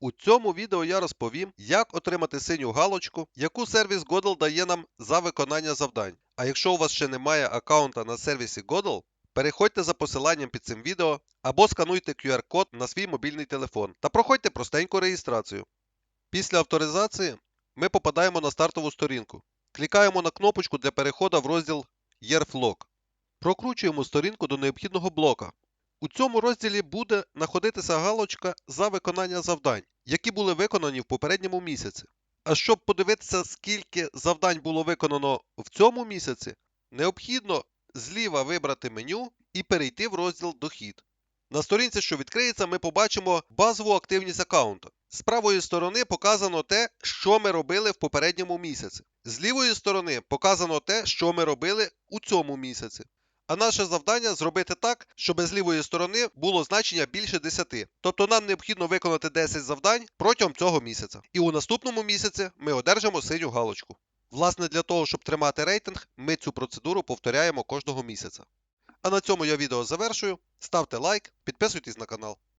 У цьому відео я розповім, як отримати синю галочку, яку сервіс Godel дає нам за виконання завдань. А якщо у вас ще немає аккаунта на сервісі Godel, переходьте за посиланням під цим відео або скануйте QR-код на свій мобільний телефон та проходьте простеньку реєстрацію. Після авторизації ми попадаємо на стартову сторінку. Клікаємо на кнопочку для переходу в розділ YERFLOG. Прокручуємо сторінку до необхідного блока. У цьому розділі буде знаходитися галочка за виконання завдань, які були виконані в попередньому місяці. А щоб подивитися, скільки завдань було виконано в цьому місяці, необхідно зліва вибрати меню і перейти в розділ Дохід. На сторінці, що відкриється, ми побачимо базову активність аккаунта. З правої сторони показано те, що ми робили в попередньому місяці. З лівої сторони показано те, що ми робили у цьому місяці. А наше завдання зробити так, щоб з лівої сторони було значення більше 10. Тобто нам необхідно виконати 10 завдань протягом цього місяця. І у наступному місяці ми одержимо синю галочку. Власне, для того, щоб тримати рейтинг, ми цю процедуру повторяємо кожного місяця. А на цьому я відео завершую. Ставте лайк, підписуйтесь на канал.